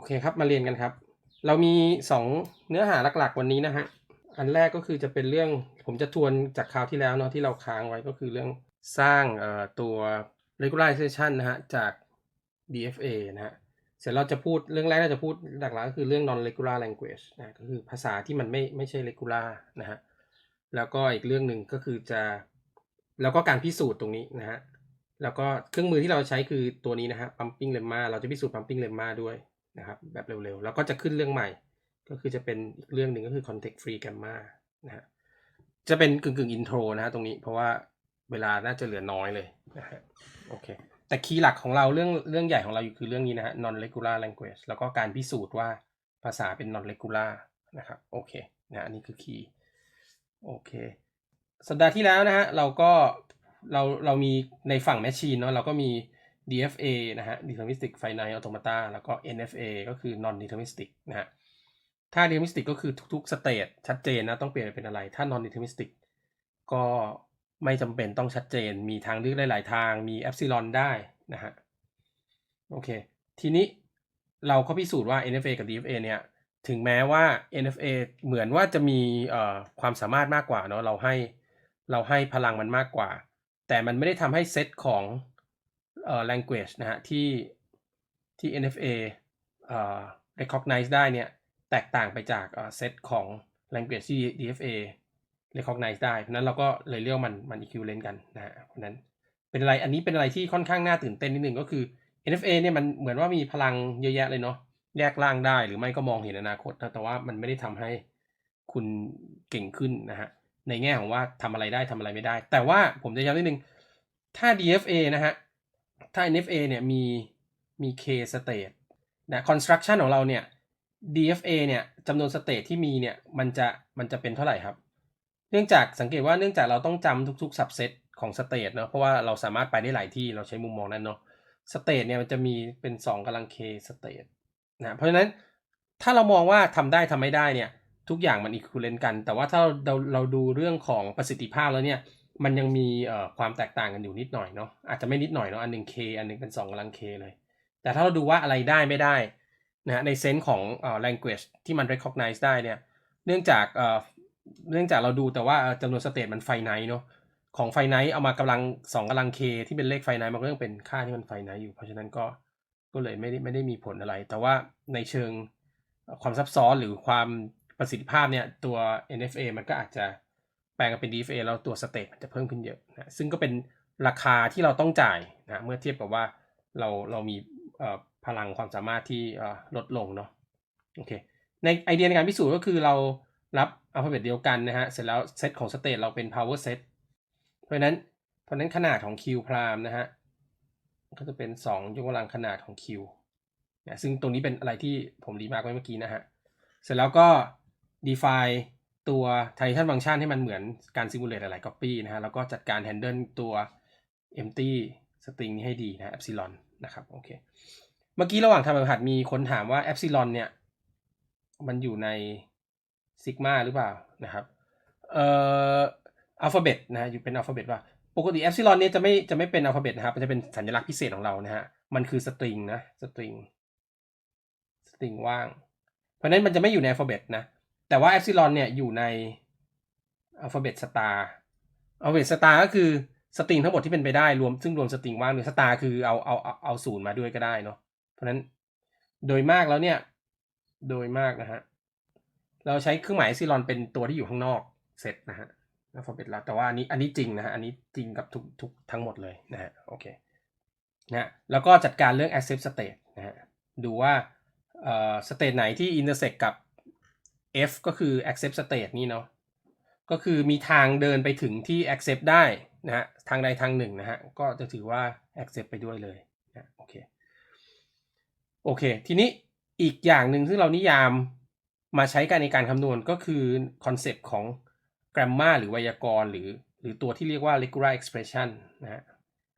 อเคครับมาเรียนกันครับ เรามีสองเนื้อหาหลักๆวันนี้นะฮะอันแรกก็คือจะเป็นเรื่องผมจะทวนจากคราวที่แล้วเนาะที่เราค้างไว้ก็คือเรื่องสร้างตัว regularization นะฮะจาก DFA นะฮะเสร็จเราจะพูดเรื่องแรกเราจะพูดหลักๆก็คือเรื่อง non regular language นะก็คือภาษาที่มันไม่ไม่ใช่ regular นะฮะแล้วก็อีกเรื่องหนึ่งก็คือจะแล้วก็การพิสูจน์ตรงนี้นะฮะแล้วก็เครื่องมือที่เราใช้คือตัวนี้นะฮะ pumping lemma เราจะพิสูจน์ pumping lemma ด้วย นะครับแบบเร็วๆ แล้วก็จะขึ้นเรื่องใหม่ ก็คือจะเป็นอีกเรื่องหนึ่งก็คือ context free grammar นะฮะจะเป็นกึ่งกึ่งอินโทรนะฮะตรงนี้เพราะว่าเวลาน่าจะเหลือน้อยเลยนะฮะโอเคแต่คีย์หลักของเราเรื่องเรื่องใหญ่ของเราอยู่คือเรื่องนี้นะฮะ non regular language แล้วก็การพิสูจน์ว่าภาษาเป็น non regular นะครับโอเคนะอันนี้คือคีย์โอเคสัปดาห์ที่แล้วนะฮะเราก็เราเรามีในฝั่ง Machine เนาะเราก็มี DFA นะฮะ Deterministic Finite Automata แล้วก็ NFA ก็คือ Non Deterministic นะฮะ ถ้า Deterministic ก็คือทุกๆ state ชัดเจนนะ ต้องเปลี่ยนเป็นอะไร ถ้า Non Deterministic ก็ไม่จำเป็นต้องชัดเจน มีทางเลือกหลายทาง มี Epsilon ได้นะฮะ โอเค ทีนี้เราก็พิสูจน์ว่า NFA กับ DFA เนี่ย ถึงแม้ว่า NFA เหมือนว่าจะมีเอ่อความสามารถมากกว่าเนาะ เราให้ เราให้พลังมันมากกว่า แต่มันไม่ได้ทำให้เซตของ เอ่อ language นะฮะที่ที่ NFA เอ่อ recognize ได้เนี่ยแตกต่างไปจากเอ่อเซตของ language ที่ DFA recognize ได้ เพราะนั้นเราก็เลยเรียกมันมัน equivalent กันนะฮะเพราะนั้นเป็นอะไรอันนี้เป็นอะไรที่ค่อนข้างน่าตื่นเต้นนิดนึงก็คือ NFA เนี่ยมันเหมือนว่ามีพลังเยอะแยะเลยเนาะแยกร่างได้หรือไม่ก็มองเห็นอนาคต แต่ว่ามันไม่ได้ทำให้คุณเก่งขึ้นนะฮะในแง่ของว่าทำอะไรได้ทำอะไรไม่ได้ แต่ว่าผมจะย้ำนิดนึงถ้า DFA นะฮะ ถ้า NFA เนี่ยมีมี K state นะ construction ของเราเนี่ย DFA เนี่ยจำนวน state ที่มีเนี่ยมันจะมันจะเป็นเท่าไหร่ครับ เนื่องจากสังเกตว่าเนื่องจากเราต้องจำทุกๆ subset ของ state เนาะเพราะว่าเราสามารถไปได้หลายที่เราใช้มุมมองนั้นเนาะ state เนี่ยมันจะมีเป็น2กำลัง K state นะเพราะฉะนั้นถ้าเรามองว่าทำได้ทำไม่ได้เนี่ยทุกอย่างมันอีควเลนกัน แต่ว่าถ้าเราเราดูเรื่องของประสิทธิภาพแล้วเนี่ย มันยังมีเอ่อความแตกต่างกันอยู่นิดหน่อยเนาะอาจจะไม่นิดหน่อยเนาะอันหนึ่ง K อันหนึ่งเป็น2กำลัง K เลย แต่ถ้าเราดูว่าอะไรได้ไม่ได้นะฮะในเซนส์ของเอ่อ language ที่มัน recognize ได้เนี่ยเนื่องจากเอ่อเนื่องจากเราดูแต่ว่าจำนวน state มันไฟไนเนาะของไฟไนเอามากำลัง2กำลัง K ที่เป็นเลขไฟไนมันก็ยังเป็นค่าที่มันไฟไนอยู่ เพราะฉะนั้นก็ก็เลยไม่ได้ไม่ได้มีผลอะไร แต่ว่าในเชิงความซับซ้อนหรือความประสิทธิภาพเนี่ยตัว NFA มันก็อาจจะ แปลงเป็น DFA แล้วตัว state มันจะเพิ่มขึ้นเยอะนะซึ่งก็เป็นราคาที่เราต้องจ่ายนะเมื่อเทียบกับว่าเราเรามีพลังความสามารถที่ลดลงเนาะโอเคในไอเดียในการพิสูจน์ก็คือเรารับอัลฟาเบตเดียวกันนะฮะ เสร็จแล้วเซตของ state เราเป็น power set เพราะนั้นเพราะฉะนั้นขนาดของ Q พรามนะฮะก็จะเป็น2ยกกำลังขนาดของ Q นะซึ่งตรงนี้เป็นอะไรที่ผมรีมาร์กไว้เมื่อกี้นะฮะ เสร็จแล้วก็ define ตัว Titan function ให้มันเหมือนการ simulate หลายๆ copy นะฮะแล้วก็จัดการ handle ตัว empty string นี้ให้ดีนะ epsilon นะครับโอเคเมื่อกี้ระหว่างทำแบบหัดมีคนถามว่า epsilon เนี่ย มันอยู่ใน sigma หรือเปล่านะครับเอ่อ alphabet นะฮะอยู่เป็น alphabet ว่าปกติ epsilon เนี่ยจะไม่จะไม่เป็น alphabet นะครับ มันจะเป็นสัญลักษณ์พิเศษของเรานะฮะ มันคือ string นะ string string ว่าง เพราะนั้นมันจะไม่อยู่ใน alphabet นะ แต่ว่า epsilon เนี่ยอยู่ใน alphabet star alphabet star ก็คือสตริงทั้งหมดที่เป็นไปได้รวมซึ่งรวมสตริงว่างหรือ star คือเอาเอาเอาเอาศูนย์มาด้วยก็ได้เนาะเพราะฉะนั้นโดยมากแล้วเนี่ยโดยมากนะฮะเราใช้เครื่องหมาย epsilon เป็นตัวที่อยู่ข้างนอกเซตนะฮะ alphabet แล้วแต่ว่าอันนี้อันนี้จริงนะฮะอันนี้จริงกับทุกทุกทั้งหมดเลยนะฮะโอเคนะแล้วก็จัดการเรื่อง accept state นะฮะดูว่าเอ่อ state ไหนที่ intersect กับ F ก็คือ accept state นี่เนาะก็คือมีทางเดินไปถึงที่ accept ได้นะฮะทางใดทางหนึ่งนะฮะก็จะถือว่า accept ไปด้วยเลยนะโอเคโอเค ทีนี้อีกอย่างหนึ่งซึ่งเรานิยามมาใช้กันในการคำนวณก็คือคอนเซปต์ของ grammar หรือไวยากรณ์หรือ หรือตัวที่เรียกว่า regular expression นะฮะ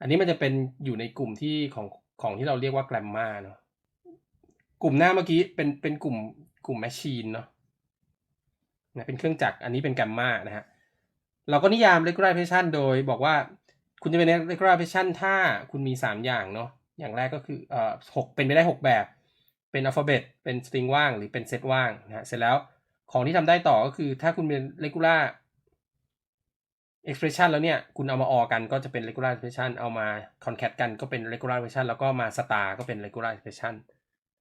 อันนี้มันจะเป็นอยู่ในกลุ่มที่ของของที่เราเรียกว่า grammar เนาะกลุ่มหน้าเมื่อกี้เป็นเป็นกลุ่มกลุ่ม machine เนาะ นะเป็นเครื่องจักรอันนี้เป็นแกมมานะฮะเราก็นิยาม regularization โดยบอกว่าคุณจะเป็น regularization ถ้าคุณมี 3 อย่างเนาะอย่างแรกก็คือเอ่อหกเป็นไปได้ 6 แบบ เป็นอัลฟาเบตเป็นสตริงว่างหรือเป็นเซตว่างนะฮะเสร็จแล้วของที่ทำได้ต่อก็คือถ้าคุณเป็น regular expression แล้วเนี่ย คุณเอามาออกันก็จะเป็น regular expression เอามา concat กันก็เป็น regular expression แล้วก็มา star ก็เป็น regular expression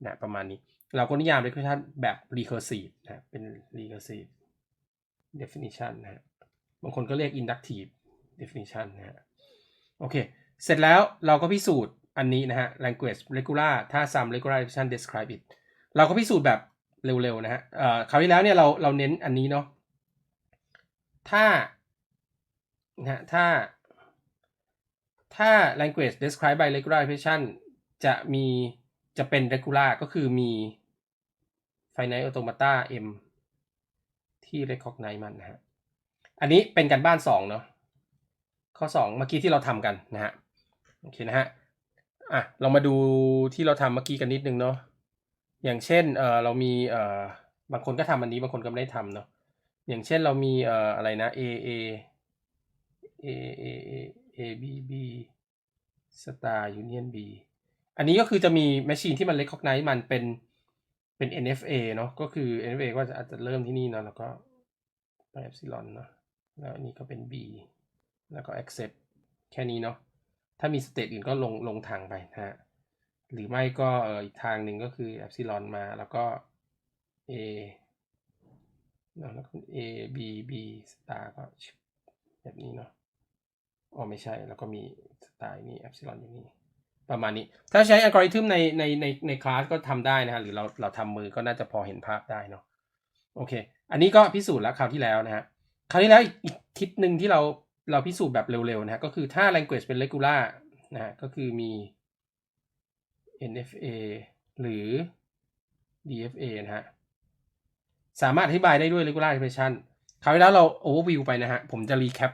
นะประมาณนี้ เราก็นิยาม expression แบบ recursive นะเป็น recursive definition นะฮะบางคนก็เรียก inductive definition นะฮะโอเค เสร็จแล้วเราก็พิสูจน์อันนี้นะฮะ language regular ถ้า some regular expression describe it เราก็พิสูจน์แบบเร็วๆนะฮะคราวที่แล้วเนี่ยเราเราเน้นอันนี้เนาะถ้านะฮะถ้า ถ้า language described by regular expression จะมีจะเป็น regular ก็คือมี finite automata m ที่ recognize มันนะฮะ อันนี้เป็นการบ้าน2เนาะ ข้อ 2 เมื่อกี้ที่เราทำกันนะฮะ โอเคนะฮะ อะ เรามาดูที่เราทำเมื่อกี้กันนิดนึงเนาะ อย่างเช่น เออเรามี เอ่อบางคนก็ทำอันนี้ บางคนก็ไม่ได้ทำเนาะ อย่างเช่นเรามี เอ่ออะไรนะ A A A A A A B B star union B อันนี้ก็คือจะมี machine ที่มัน recognize มันเป็น เป็น NFA เนาะก็คือ NFA ก็จะอาจจะเริ่มที่นี่เนาะแล้วก็ไป epsilon เนาะแล้วนนี้ก็เป็น B แล้วก็ accept แค่นี้เนาะถ้ามี state อื่นก็ลงลงทางไปนะฮะหรือไม่ก็เอออีกทางหนึ่งก็คือ epsilon มาแล้วก็ A เนาะแล้วก็ A B B star ก็แบบนี้เนาะอ๋อไม่ใช่แล้วก็มีสไตล์นี้ epsilon อยู่นี่ ประมาณนี้ ถ้าใช้อัลกอริทึมในในในในคลาสก็ทำได้นะฮะหรือเราเราทำมือก็น่าจะพอเห็นภาพได้เนาะโอเค อันนี้ก็พิสูจน์แล้วคราวที่แล้วนะฮะคราวที่แล้วอีกอีกทิศหนึ่งที่เราเราพิสูจน์แบบเร็วๆนะฮะก็คือถ้า language เป็น regular นะฮะก็คือมี NFA หรือ DFA นะฮะสามารถอธิบายได้ด้วย regular expression คราวที่แล้วเรา overview ไปนะฮะ ผมจะ recap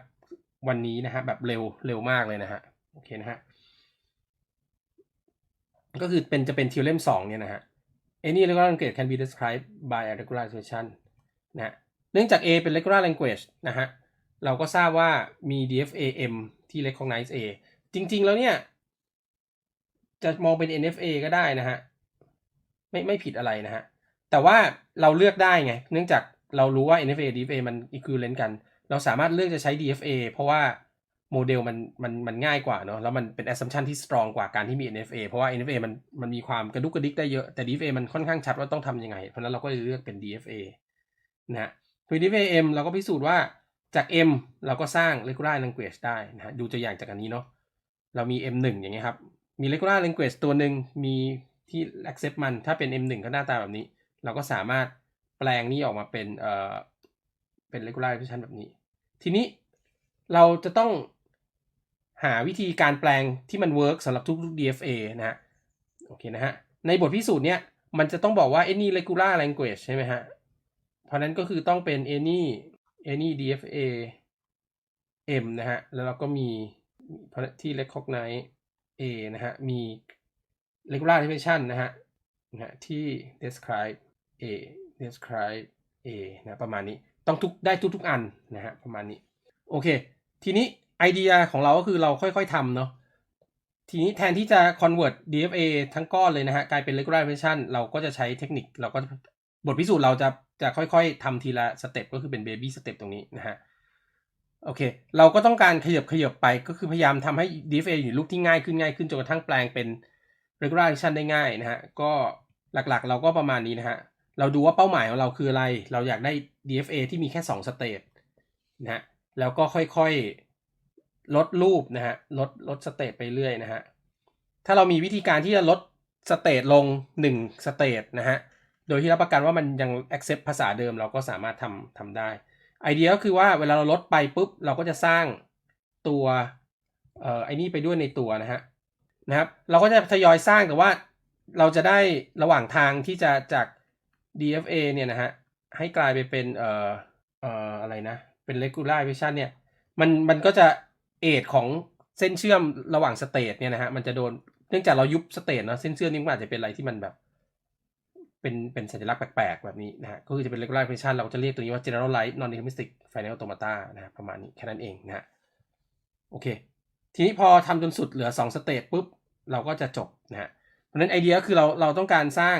วันนี้นะฮะแบบเร็วเร็วมากเลยนะฮะ โอเคนะฮะ ก็คือเป็นจะเป็น theorem 2เนี่ยนะฮะ any regular language can be described by a regular expression นะฮะเนื่องจาก A เป็น regular language นะฮะ เราก็ทราบว่ามี DFAM ที่ recognize A จริง ๆ แล้วเนี่ย จะมองเป็น NFA ก็ได้นะฮะ ไม่ไม่ผิดอะไรนะฮะ แต่ว่าเราเลือกได้ไง เนื่องจากเรารู้ว่า NFA DFA มัน equivalent กัน เราสามารถเลือกจะใช้ DFA เพราะว่า โมเดลมันมันมันง่ายกว่าเนาะแล้วมันเป็น assumption ที่ strong กว่าการที่มี NFA เพราะว่า NFA มันมันมีความกระดุกกระดิกได้เยอะ แต่ DFA มันค่อนข้างชัดว่าต้องทำยังไง เพราะนั้นเราก็เลยเลือกเป็น DFA นะฮะคือ DFA M เราก็พิสูจน์ว่าจาก M เราก็สร้าง regular language ได้นะฮะดูตัวอย่างจากอันนี้เนาะเรามี M1 อย่างเงี้ยครับมี regular language ตัวหนึ่งมีที่ accept มันถ้าเป็น M1 ก็หน้าตาแบบนี้ เราก็สามารถแปลงนี้ออกมาเป็นเอ่อเป็น regular expression แบบนี้ ทีนี้เราจะต้อง หาวิธีการแปลงที่มัน work สำหรับทุกๆ DFA นะฮะโอเคนะฮะในบทพิสูจน์เนี้ยมันจะต้องบอกว่า any regular language ใช่ไหมฮะ เพราะนั้นก็คือต้องเป็น any any DFA M นะฮะ แล้วเราก็มีที่ recognize A นะฮะ มี regular expression นะฮะนะฮะที่ describe A describe A นะประมาณนี้ ต้องทุกได้ทุกๆอันนะฮะประมาณนี้ โอเค ทีนี้ ไอเดียของเราก็คือเราค่อยๆทำเนาะทีนี้แทนที่จะ convert DFA ทั้งก้อนเลยนะฮะ กลายเป็น regular expression เราก็จะใช้เทคนิคเราก็บทพิสูจน์เราจะจะค่อยๆทำทีละสเต็ปก็คือเป็น baby step ตรงนี้นะฮะโอเค เราก็ต้องการขยับขยับไปก็คือพยายามทำให้ DFA อยู่รูปที่ง่ายขึ้นง่ายขึ้นจนกระทั่งแปลงเป็น regular expression ได้ง่ายนะฮะ ก็หลักๆ เราก็ประมาณนี้นะฮะ เราดูว่าเป้าหมายของเราคืออะไร เราอยากได้ DFA ที่มีแค่2สเตจนะฮะแล้วก็ค่อยๆ ลดรูปนะฮะลดลดสเตจไปเรื่อยนะฮะถ้าเรามีวิธีการที่จะลดสเตจลง1สเตจนะฮะโดยที่รับประกันว่ามันยัง accept ภาษาเดิมเราก็สามารถทำทำได้ไอเดียก็คือว่าเวลาเราลดไปปุ๊บเราก็จะสร้างตัวเอ่อไอ้นี่ไปด้วยในตัวนะฮะนะครับเราก็จะทยอยสร้างแต่ว่าเราจะได้ระหว่างทางที่จะจาก DFA เนี่ยนะฮะให้กลายไปเป็นเอ่อเอ่ออะไรนะเป็น regular version เนี่ยมันมันก็จะ เอทของเส้นเชื่อมระหว่างสเตทเนี่ยนะฮะมันจะโดนเนื่องจากเรายุบสเตทเนาะเส้นเชื่อมนี้มันอาจจะเป็นอะไรที่มันแบบ เป็นเป็นสัญลักษณ์แปลกๆ แบบนี้นะฮะก็คือจะเป็น regular version เราจะเรียกตัวนี้ว่า generalized non-deterministic finite automata นะฮะประมาณนี้แค่นั้นเองนะฮะโอเค ทีนี้พอทำจนสุดเหลือ2สเตทปุ๊บเราก็จะจบนะฮะเพราะนั้นไอเดียคือเราเราต้องการสร้าง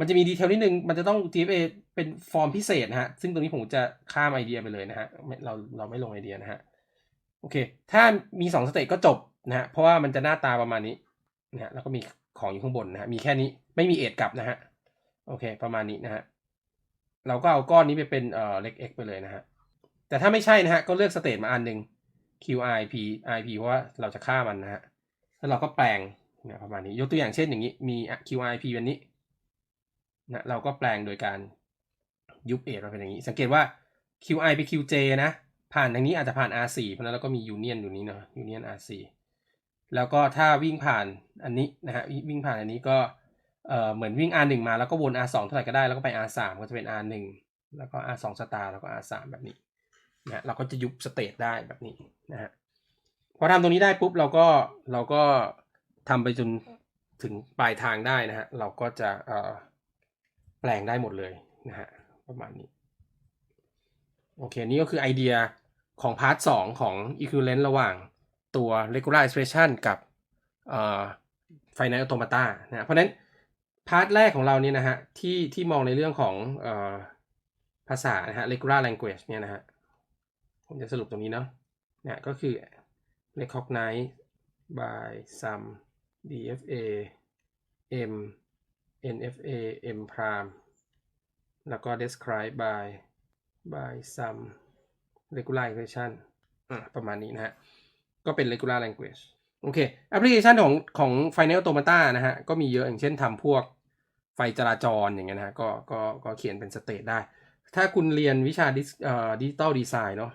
มันจะมีดีเทลนิดนึง มันจะต้อง TFA เป็นฟอร์มพิเศษนะฮะ ซึ่งตรงนี้ผมจะข้ามไอเดียไปเลยนะฮะ เราเราไม่ลงไอเดียนะฮะ โอเค ถ้ามี2สเตจก็จบนะฮะเพราะว่ามันจะหน้าตาประมาณนี้นะฮะแล้วก็มีของอยู่ข้างบนนะฮะมีแค่นี้ไม่มีเอทกลับนะฮะโอเค ประมาณนี้นะฮะเราก็เอาก้อนนี้ไปเป็นเอ่อเล็ก x ไปเลยนะฮะแต่ถ้าไม่ใช่นะฮะก็เลือกสเตจมาอันหนึ่ง qip ip เพราะว่าเราจะฆ่ามันนะฮะแล้วเราก็แปลงเนี่ยประมาณนี้ยกตัวอย่างเช่นอย่างนี้มี qip แบบนี้นะเราก็แปลงโดยการยุบเอทมาเป็นอย่างนี้ สังเกตว่า qi ไป qj นะ ผ่านทางนี้อาจจะผ่าน r4 เพราะนั้นเราก็มี union อยู่นี้เนาะ union r4 แล้วก็ถ้าวิ่งผ่านอันนี้นะฮะวิ่งผ่านอันนี้ก็เอ่อเหมือนวิ่ง r1 มาแล้วก็วน r2 เท่าไหร่ก็ได้แล้วก็ไป r3 ก็จะเป็น r1 แล้วก็ r2 สตาร์แล้วก็ r3 แบบนี้นะเราก็จะยุบสเตทได้แบบนี้นะฮะพอทำตรงนี้ได้ปุ๊บเราก็เราก็ทำไปจนถึงปลายทางได้นะฮะเราก็จะเอ่อแปลงได้หมดเลยนะฮะประมาณนี้โอเคนี่ก็คือไอเดีย ของพาร์ทสองของ equivalent ระหว่างตัว regular expression กับ finite automata นะเพราะนั้นพาร์ทแรกของเราเนี่ยนะฮะที่ที่มองในเรื่องของออภาษานะฮะ regular language เนี่ยนะฮะผมจะสรุปตรงนี้เนาะเนี่ยก็คือ recognize by some DFA M NFA M prime แล้วก็ describe by by some regular expression อะประมาณนี้นะฮะ ก็เป็น regular language โอเคแอปพลิเคชันของของ Final Automata นะฮะ ก็มีเยอะอย่างเช่นทำพวกไฟจราจรอย่างเงี้ยนะฮะก็ก็ก็เขียนเป็นสเตทได้ ถ้าคุณเรียนวิชาดิสเอ่อดิจิตอลดีไซน์เนาะ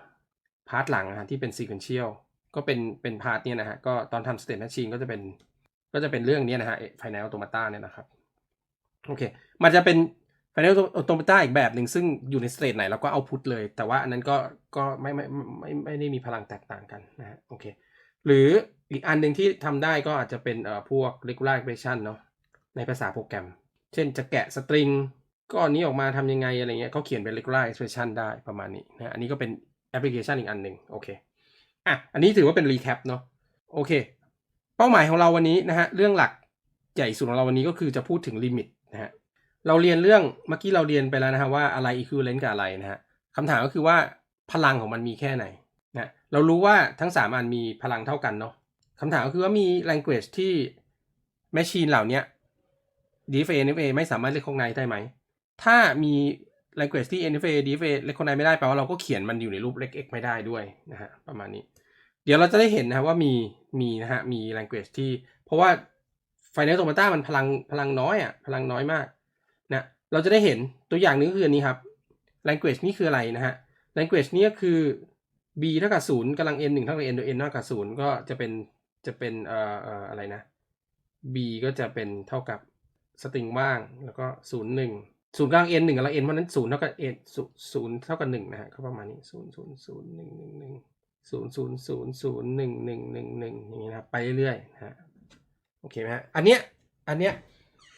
พาร์ทหลังนะฮะที่เป็น sequential ก็เป็นเป็นพาร์ทเนี่ยนะฮะ ก็ตอนทำ state machine ก็จะเป็นก็จะเป็นเรื่องเนี้ยนะฮะ Final Automata เนี่ยนะครับ โอเค มันจะเป็น Final Automata อีกแบบหนึ่งซึ่งอยู่ในสเตทไหนเราก็เอาพุทเลย แต่ว่าอันนั้นก็ก็ไม่ไม่ไม่ไม่ไม่ได้มีพลังแตกต่างกันนะฮะโอเค หรืออีกอันหนึ่งที่ทำได้ก็อาจจะเป็นเอ่อพวก regular expression เนาะในภาษาโปรแกรม เช่นจะแกะสตริงก้อนนี้ออกมาทำยังไงอะไรเงี้ยเขาเขียนเป็น regular expression ได้ประมาณนี้นะอันนี้ก็เป็นแอปพลิเคชันอีกอันหนึ่งโอเคอะอันนี้ถือว่าเป็น recap เนาะโอเค เป้าหมายของเราวันนี้นะฮะเรื่องหลักใหญ่สุดของเราวันนี้ก็คือจะพูดถึงลิมิตนะฮะ เราเรียนเรื่องเมื่อกี้เราเรียนไปแล้วนะฮะว่าอะไร equivalent กับอะไรนะฮะคำถามก็คือว่าพลังของมันมีแค่ไหนนะเรารู้ว่าทั้ง 3 อันมีพลังเท่ากันเนาะคำถามก็คือว่ามี language ที่ machine เหล่านี้ DFA NFA ไม่สามารถ recognize ได้ไหม ถ้ามี language ที่ NFA DFA recognize ไม่ได้แปลว่าเราก็เขียนมันอยู่ในรูป reg x ไม่ได้ด้วยนะฮะประมาณนี้ เดี๋ยวเราจะได้เห็นนะฮะว่ามีมีนะฮะมี language ที่ เพราะว่า Final Automata มันพลังพลังน้อยอะพลังน้อยมาก เราจะได้เห็นตัวอย่างหนึงก็คืออันนี้ครับ language นี่คืออะไรนะฮะ language นี่ก็คือ b เท่ากับศูนย์กำลัง n หนึ่งเท่ากับ n โดย n เท่ากับศูนย์ก็จะเป็นจะเป็นเอ่อเอ่ออะไรนะ b ก็จะเป็นเท่ากับสตริงว่างแล้วก็ศูนย์หนึ่งศูนย์กลาง n หนึ่งกำลัง n เพราะนั้นศูนย์เท่ากับ n ศูนย์เท่ากับหนึ่งนะฮะก็ประมาณนี้ศูนย์ศูนย์ศูนย์หนึ่งหนึ่งหนึ่งศูนย์ศูนย์ศูนย์ศูนย์หนึ่งหนึ่งหนึ่งหนึ่งอย่างนี้นะครับไปเรื่อยๆนะฮะโอเคไหมฮะอันเนี้ยอันเนี้ย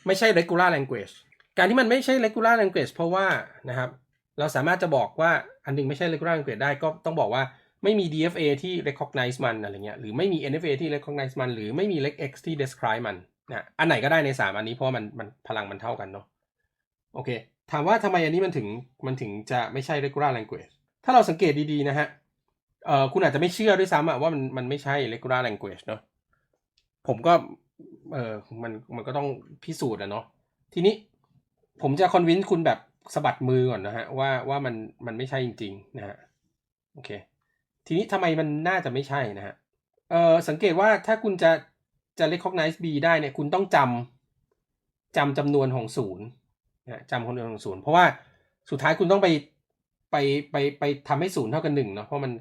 ไม่ใช่ regular language การที่มันไม่ใช่ regular language เพราะว่านะครับเราสามารถจะบอกว่าอันหนึงไม่ใช่ regular language ได้ก็ต้องบอกว่าไม่มี DFA ที่ recognize มันอะไรเงี้ยหรือไม่มี NFA ที่ recognize มัน หรือไม่มี regx ที่ describe มันนะอันไหนก็ได้ใน 3 อันนี้เพราะมันมันพลังมันเท่ากันเนาะโอเค ถามว่าทำไมอันนี้มันถึงมันถึงจะไม่ใช่ regular language ถ้าเราสังเกตดีๆนะฮะเอ่อคุณอาจจะไม่เชื่อด้วยซ้ำว่ามันมันไม่ใช่ regular language เนาะผมก็เออมันมันก็ต้องพิสูจน์อะเนาะทีนี้ ผมจะคอนวินคุณแบบสะบัดมือก่อนนะฮะ ว่าว่ามันมันไม่ใช่จริง ๆ นะฮะโอเค ทีนี้ทำไมมันน่าจะไม่ใช่นะฮะเออสังเกตว่าถ้าคุณจะจะ recognize b ได้เนี่ยคุณต้องจำจำจำนวนของศูนย์นะจำจำนวนของศูนย์เพราะว่าสุดท้ายคุณต้องไปไปไปไปทำให้ศูนย์เท่ากันหนึ่งเนาะเพราะมัน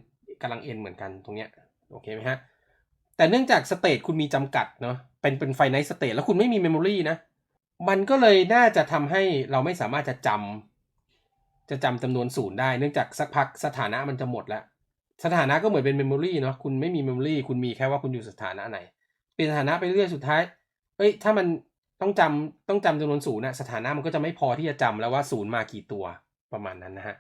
กำลัง n เหมือนกันตรงเนี้ยโอเคไหมฮะแต่เนื่องจากสเตทคุณมีจำกัดเนาะเป็นเป็นไฟไน t ์สเตทแล้วคุณไม่มีเมมโมรีนะ มันก็เลยน่าจะทำให้เราไม่สามารถจะจำจะจำจำนวนศูนย์ได้ เนื่องจากสักพักสถานะมันจะหมดแล้วสถานะก็เหมือนเป็นเมมโมรีเนาะคุณไม่มีเมมโมรีคุณมีแค่ว่าคุณอยู่สถานะไหน เป็นสถานะไปเรื่อยสุดท้ายเอ้ย ถ้ามันต้องจำต้องจำจำนวนศูนย์นะสถานะมันก็จะไม่พอที่จะจำแล้วว่าศูนย์มากี่ตัวประมาณนั้นนะฮะ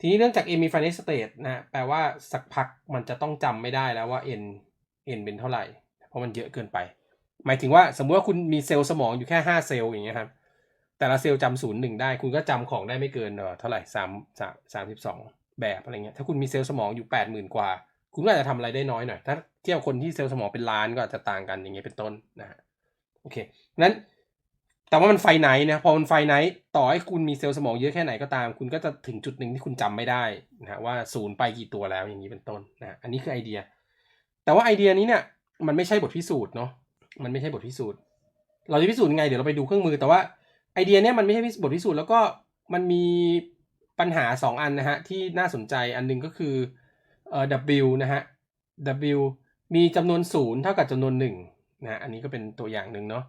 ทีนี้เนื่องจาก n มี finite state นะแปลว่าสักพักมันจะต้องจำไม่ได้แล้วว่า n n เป็นเท่าไหร่ เพราะมันเยอะเกินไป หมายถึงว่าสมมุติว่าคุณมีเซลล์สมองอยู่แค่5เซลล์อย่างเงี้ยครับแต่ละเซลล์จำศูนย์หนึ่งได้ คุณก็จำของได้ไม่เกินเออเท่าไหร่สามสามสามสิบสองแบบอะไรเงี้ยถ้าคุณมีเซลล์สมองอยู่แปดหมื่นกว่า คุณก็อาจจะทำอะไรได้น้อยหน่อย ถ้าเทียบคนที่เซลล์สมองเป็นล้านก็อาจจะต่างกันอย่างเงี้ยเป็นต้นนะฮะโอเคนั้นแต่ว่ามันไฟไหนนะพอมันไฟไหนต่อให้คุณมีเซลล์สมองเยอะแค่ไหนก็ตาม คุณก็จะถึงจุดหนึ่งที่คุณจำไม่ได้นะฮะว่าศูนย์ไปกี่ตัวแล้วอย่างนี้เป็นต้นนะอันนี้คือไอเดีย แต่ว่าไอเดียนี้เนี่ยมันไม่ใช่บทพิสูจน์เนาะ มันไม่ใช่บทพิสูจน์ เราจะพิสูจน์ยังไง เดี๋ยวเราไปดูเครื่องมือ แต่ว่าไอเดียเนี่ยมันไม่ใช่บทพิสูจน์แล้วก็มันมีปัญหา 2 อันนะฮะ ที่น่าสนใจอันหนึงก็คือเอ่อ W นะฮะ W มีจำนวนศูนย์เท่ากับจำนวนหนึ่งนะอันนี้ก็เป็นตัวอย่างหนึ่งเนาะ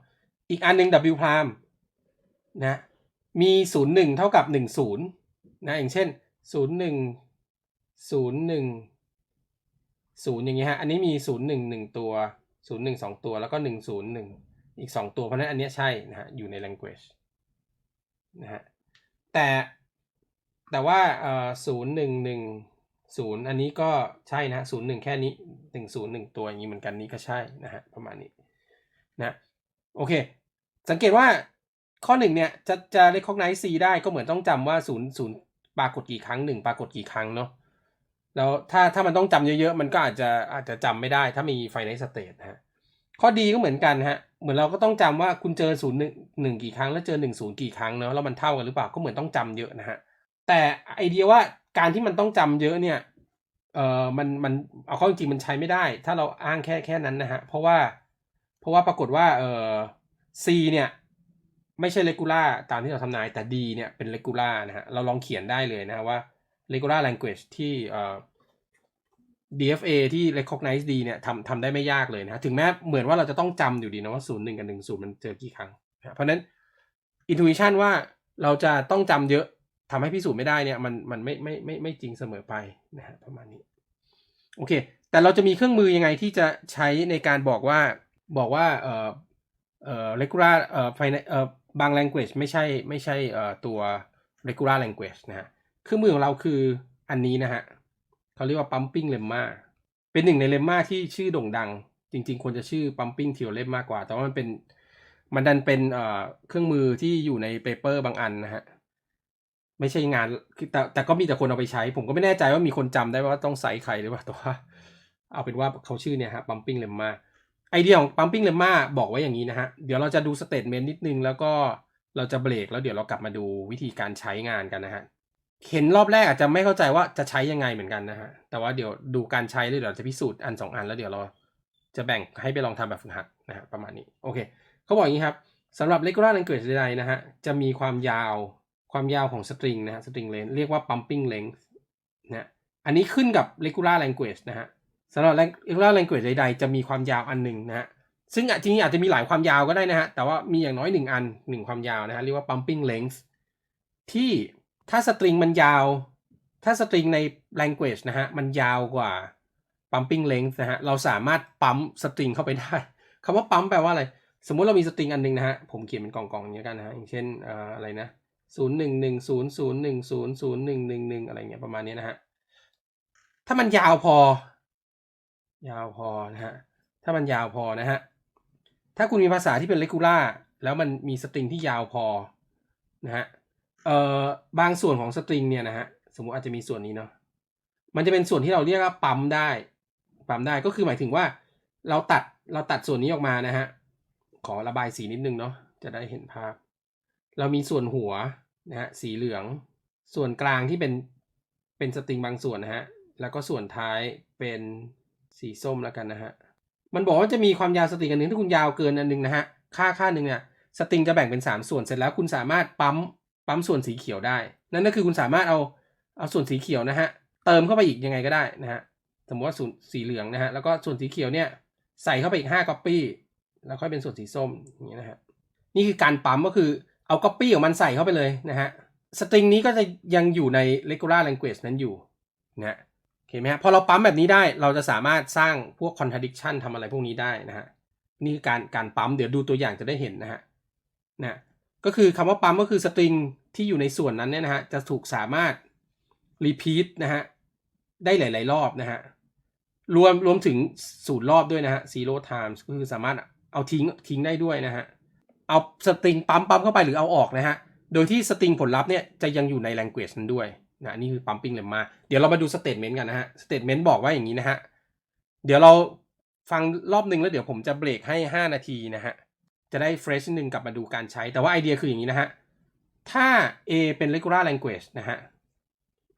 อีกอันหนึ่ง W prime นะมีศูนย์หนึ่งเท่ากับหนึ่งศูนย์นะอย่างเช่นศูนย์หนึ่งศูนย์หนึ่งศูนย์อย่างเงี้ยฮะอันนี้มีศูนย์หนึ่งหนึ่งตัว ศูนย์หนึ่งสองตัวแล้วก็หนึ่งศูนย์หนึ่งอีกสองตัวเพราะฉะนั้นอันนี้ใช่นะฮะอยู่ใน language นะฮะแต่แต่ว่าศูนย์หนึ่งหนึ่งศูนย์อันนี้ก็ใช่นะฮะศูนย์หนึ่งแค่นี้หนึ่งศูนย์หนึ่งตัวอย่างนี้เหมือนกันนี้ก็ใช่นะฮะประมาณนี้นะโอเค สังเกตว่าข้อหนึ่งเนี่ยจะจะ recognize C ได้ก็เหมือนต้องจำว่าศูนย์ศูนย์ปรากฏกี่ครั้งหนึ่งปรากฏกี่ครั้งเนาะ แล้วถ้าถ้ามันต้องจำเยอะๆ มันก็อาจจะอาจจะจำไม่ได้ถ้ามี finite state นะฮะข้อดีก็เหมือนกันฮะเหมือนเราก็ต้องจำว่าคุณเจอศูนย์หนึ่งหนึ่งกี่ครั้งแล้วเจอหนึ่งศูนย์กี่ครั้งเนาะแล้วมันเท่ากันหรือเปล่าก็เหมือนต้องจำเยอะนะฮะแต่ไอเดียว่าการที่มันต้องจำเยอะเนี่ยเออมันมันเอาเข้าจริงมันใช้ไม่ได้ ถ้าเราอ้างแค่แค่นั้นนะฮะเพราะว่าเพราะว่าปรากฏว่าเออ C เนี่ยไม่ใช่ regular ตามที่เราทำนายแต่ D เนี่ยเป็น regular นะฮะเราลองเขียนได้เลยนะฮะว่า regular language ที่เอ่อ DFA ที่ recognize D เนี่ยทำทำได้ไม่ยากเลยนะฮะถึงแม้เหมือนว่าเราจะต้องจำอยู่ดีนะว่า 0 1 กับ 1 0 มันเจอกี่ครั้งนะเพราะฉะนั้น intuition ว่าเราจะต้องจำเยอะทำให้พิสูจน์ไม่ได้เนี่ยมันมันไม่ไม่ไม่ไม่จริงเสมอไปนะฮะประมาณนี้ โอเค แต่เราจะมีเครื่องมือยังไงที่จะใช้ในการบอกว่าบอกว่าเอ่อเอ่อ regular เอ่อ finite เอ่อบาง language ไม่ใช่ไม่ใช่เอ่อตัว regular language นะฮะ เครื่องมือของเราคืออันนี้นะฮะเขาเรียกว่า pumping lemma เป็นหนึ่งใน lemma ที่ชื่อโด่งดัง จริง ๆ ควรจะชื่อ pumping theorem มากกว่า แต่ว่ามันเป็นมันดันเป็นเครื่องมือที่อยู่ในเปเปอร์บางอันนะฮะไม่ใช่งานแต่แต่ก็มีแต่คนเอาไปใช้ ผมก็ไม่แน่ใจว่ามีคนจำได้ว่าต้องใส่ใครหรือเปล่าแต่ว่าเอาเป็นว่าเขาชื่อเนี่ยฮะ pumping lemma ไอเดียของ pumping lemma บอกไว้อย่างนี้นะฮะ เดี๋ยวเราจะดูสเต t เมนต์นิดนึง แล้วก็เราจะเบรกแล้วเดี๋ยวเรากลับมาดูวิธีการใช้งานกันนะฮะ เห็นรอบแรกอาจจะไม่เข้าใจว่าจะใช้ยังไงเหมือนกันนะฮะ แต่ว่าเดี๋ยวดูการใช้แล้วเดี๋ยวจะพิสูจน์อันสองอันแล้วเดี๋ยวเราจะแบ่งให้ไปลองทำแบบฝึกหัดนะฮะประมาณนี้ โอเค เขาบอกอย่างนี้ครับสำหรับ regular language ใดๆนะฮะ จะมีความยาวความยาวของสตริงนะฮะ string length เรียกว่า pumping length นะอันนี้ขึ้นกับ regular language นะฮะสำหรับ regular language ใดๆจะมีความยาวอันหนึ่งนะฮะซึ่งจริงๆอาจจะมีหลายความยาวก็ได้นะฮะ แต่ว่ามีอย่างน้อยหนึ่งอันหนึ่งความยาวนะฮะเรียกว่า pumping length ที่ ถ้าสตริงมันยาว ถ้าสตริงใน language นะฮะ มันยาวกว่า pumping length นะฮะ เราสามารถปั๊มสตริงเข้าไปได้คำว่าปั๊มแปลว่าอะไร สมมุติเรามีสตริงอันหนึงนะฮะ ผมเขียนเป็นกล่องๆอย่างนี้กันนะฮะ อย่างเช่นอออะไรนะศูนย์หนึ่งหนึ่งศูนย์ศูนย์หนึ่งศูนย์ศูนย์หนึ่งหนึ่งหนึ่งอะไรเงี้ยประมาณนี้นะฮะ ถ้ามันยาวพอ ยาวพอนะฮะ ถ้ามันยาวพอนะฮะ ถ้าคุณมีภาษาที่เป็น regular แล้วมันมีสตริงที่ยาวพอนะฮะ เอ่อบางส่วนของสตริงเนี่ยนะฮะสมมุติอาจจะมีส่วนนี้เนาะมันจะเป็นส่วนที่เราเรียกว่าปั๊มได้ปั๊มได้ก็คือหมายถึงว่าเราตัดเราตัดส่วนนี้ออกมานะฮะขอระบายสีนิดนึงเนาะจะได้เห็นภาพ เรามีส่วนหัวนะฮะสีเหลือง ส่วนกลางที่เป็นเป็นสตริงบางส่วนนะฮะแล้วก็ส่วนท้ายเป็นสีส้มแล้วกันนะฮะมันบอกว่าจะมีความยาวสตริงอันหนึ่งถ้าคุณยาวเกินอันหนึ่งนะฮะค่าค่าหนึ่งเนี่ยสตริงจะแบ่งเป็น 3 ส่วนเสร็จแล้วคุณสามารถปั๊ม ปั๊มส่วนสีเขียวได้ นั่นก็คือคุณสามารถเอาเอาส่วนสีเขียวนะฮะเติมเข้าไปอีกยังไงก็ได้นะฮะสมมติว่าส่วนสีเหลืองนะฮะแล้วก็ส่วนสีเขียวเนี่ยใส่เข้าไปอีก5 copy แล้วค่อยเป็นส่วนสีส้มอย่างนี้นะฮะนี่คือการปั๊มก็คือเอา copy ของมันใส่เข้าไปเลยนะฮะสตริงนี้ก็จะยังอยู่ใน regular language นั้นอยู่นะฮะโอเคไหมฮะพอเราปั๊มแบบนี้ได้เราจะสามารถสร้างพวก contradiction ทำอะไรพวกนี้ได้นะฮะนี่คือการการปั๊มเดี๋ยวดูตัวอย่างจะได้เห็นนะฮะนะก็คือคำว่าปั๊มก็คือสตริง ที่อยู่ในส่วนนั้นเนี่ยนะฮะจะถูกสามารถ repeat นะฮะได้หลาย ๆ รอบนะฮะรวมรวมถึงศูนย์รอบด้วยนะฮะ zero times ก็คือสามารถเอาทิ้งทิ้งได้ด้วยนะฮะเอาสตริงปั๊มปั๊มเข้าไปหรือเอาออกนะฮะโดยที่สตริงผลลัพธ์เนี่ยจะยังอยู่ใน language นั้นด้วยนะนี่คือ pumping lemma เดี๋ยวเรามาดู statement กันนะฮะ statement บอกว่าอย่างนี้นะฮะเดี๋ยวเราฟังรอบนึงแล้วเดี๋ยวผมจะเบรกให้ 5 นาทีนะฮะจะได้ fresh นิดนึงกลับมาดูการใช้แต่ว่าไอเดียคืออย่างนี้นะฮะ ถ้า A เป็น regular language นะฮะ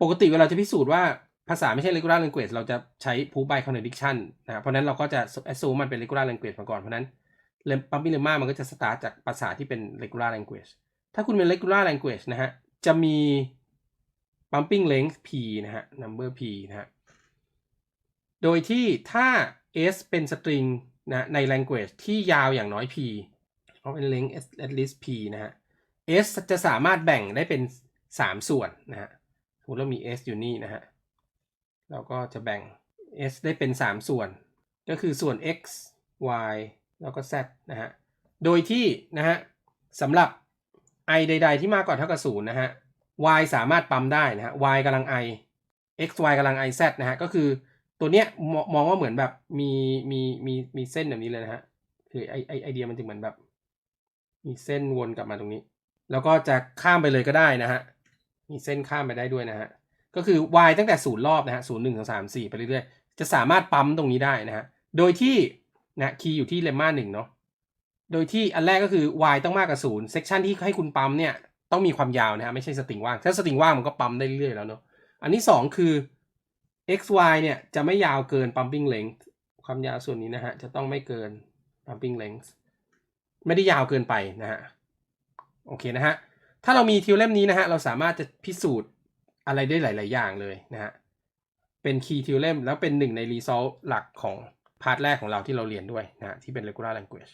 ปกติเวลาจะพิสูจน์ว่าภาษาไม่ใช่ regular language เราจะใช้ proof by contradiction นะฮะเพราะนั้นเราก็จะ assume มันเป็น regular language มาก่อน เพราะนั้น pumping lemma มันก็จะ start จากภาษาที่เป็น regular language ถ้าคุณเป็น regular language นะฮะ จะมี pumping length p นะฮะ number p นะฮะ โดยที่ถ้า s เป็น string นะใน language ที่ยาวอย่างน้อย p เพราะเป็น length at least p นะฮะ s จะสามารถแบ่งได้เป็น 3 ส่วนนะฮะสมมติเรามี s อยู่นี่นะฮะ เราก็จะแบ่ง s ได้เป็น 3 ส่วน ก็คือส่วน x y แล้วก็ z นะฮะ โดยที่นะฮะสำหรับ i ใด ๆ ที่มากกว่าเท่ากับ0นะฮะ y สามารถปั๊มได้นะฮะ y กำลัง i x y กำลัง i z นะฮะ ก็คือตัวเนี้ยมองว่าเหมือนแบบมีมีมีมีเส้นแบบนี้เลยนะฮะ คือไอไอไอเดียมันจะเหมือนแบบ มีเส้นวนกลับมาตรงนี้ แล้วก็จะข้ามไปเลยก็ได้นะฮะ มีเส้นข้ามไปได้ด้วยนะฮะ ก็คือ y ตั้งแต่ศูนย์รอบนะฮะศูนย์หนึ่งสองสามสี่ไปเรื่อยๆ จะสามารถปั๊มตรงนี้ได้นะฮะ โดยที่นะคีย์อยู่ที่เลมม่าหนึ่งเนาะ โดยที่อันแรกก็คือ y ต้องมากกว่าศูนย์เซกชันที่ให้คุณปั๊มเนี่ยต้องมีความยาวนะฮะไม่ใช่สตริงว่าง ถ้าสตริงว่างมันก็ปั๊มได้เรื่อยๆแล้วเนาะ อันที่สองคือ x y เนี่ยจะไม่ยาวเกิน pumping length ความยาวส่วนนี้นะฮะจะต้องไม่เกิน pumping length ไม่ได้ยาวเกินไปนะฮะ โอเคนะฮะ ถ้าเรามีทิวเลมนี้นะฮะ เราสามารถจะพิสูจน์อะไรได้หลาย ๆ อย่างเลยนะฮะ เป็นคีย์ทิวเลมแล้วเป็นหนึ่งในรีซอสหลักของพาร์ทแรกของเราที่เราเรียนด้วยนะฮะที่เป็น regular language